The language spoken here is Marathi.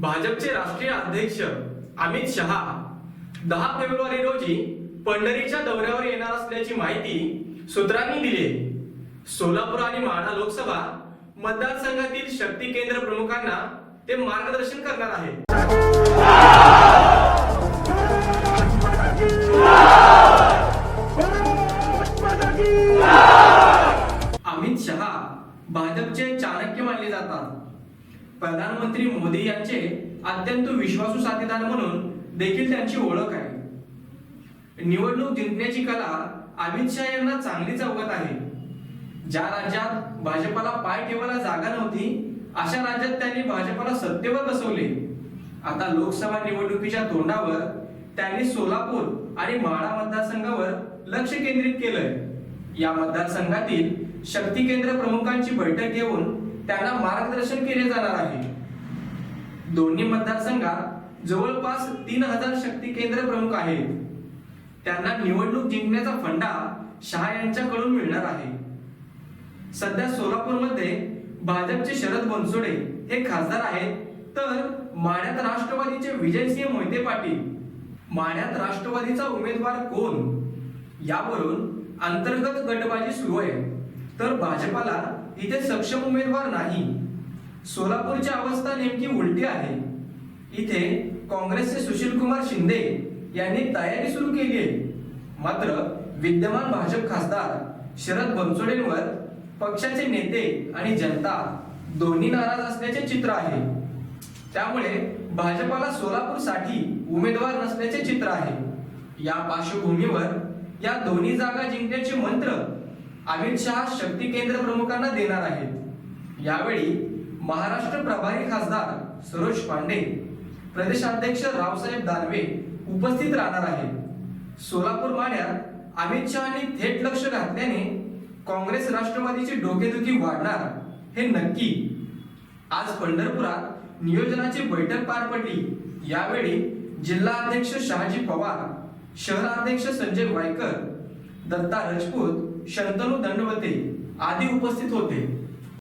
भाजपचे राष्ट्रीय अध्यक्ष अमित शहा दहा फेब्रुवारी रोजी पंढरीच्या दौऱ्यावर येणार असल्याची माहिती सूत्रांनी दिली. सोलापूर आणि माढा लोकसभा मतदारसंघातील शक्ती केंद्र प्रमुखांना ते मार्गदर्शन करणार आहे अमित शहा भाजपचे चाणक्य मानले जातात. प्रधानमंत्री मोदी यांचे अत्यंत विश्वासू साथीदार म्हणून देखील त्यांची ओळख आहे. निवडणूक जिंकण्याची कला अमित शहा यांना चांगलीच अवगत आहे. ज्या राज्यात भाजपाला पाय ठेवायला जागा नव्हती अशा राज्यात त्यांनी भाजपाला सत्तेवर बसवले. आता लोकसभा निवडणुकीच्या तोंडावर त्यांनी सोलापूर आणि माढा मतदारसंघावर लक्ष केंद्रित केलंय. या मतदारसंघातील शक्ती केंद्र प्रमुखांची बैठक घेऊन त्यांना मार्गदर्शन केले जाणार आहे. दोन्ही मतदारसंघात जवळपास तीन हजार शक्ती केंद्र प्रमुख आहेत. त्यांना निवडणूक जिंकण्याचा फंडा शहा यांच्याकडून मिळणार आहे. सध्या सोलापूरमध्ये भाजपचे शरद बनसोडे हे खासदार आहेत तर माढ्यात राष्ट्रवादीचे विजयसिंह मोहिते पाटील. माण्यात राष्ट्रवादीचा उमेदवार कोण? यावरून अंतर्गत गटबाजी सुरू आहे. तर भाजपाला इथे सक्षम उमेदवार नाही. सोलापूरची अवस्था नेमकी उलटी आहे. इथे काँग्रेसचे सुशील कुमार शिंदे यांनी तयारी सुरू केली आहे. मात्र विद्यमान भाजप खासदार शरद बनसोडेंवर पक्षाचे नेते आणि जनता दोन्ही नाराज असल्याचे चित्र आहे. त्यामुळे भाजपाला सोलापूरसाठी उमेदवार नसल्याचे चित्र आहे. या पार्श्वभूमीवर या दोन्ही जागा जिंकण्याचे मंत्र अमित शहा शक्ती केंद्र प्रमुखांना देणार आहेत. यावेळी महाराष्ट्र प्रभारी खासदार सरोज पांडे प्रदेशाध्यक्ष रावसाहेब दानवे उपस्थित राहणार आहेत. सोलापूर माड्यात अमित शहानी थेट लक्ष घातल्याने काँग्रेस राष्ट्रवादीची डोकेदुखी वाढणार हे नक्की. आज पंढरपुरात नियोजनाची बैठक पार पडली. यावेळी जिल्हा अध्यक्ष शहाजी पवार शहराध्यक्ष संजय वायकर दत्ता राजपूत शंतनू दंडवते आदी उपस्थित होते.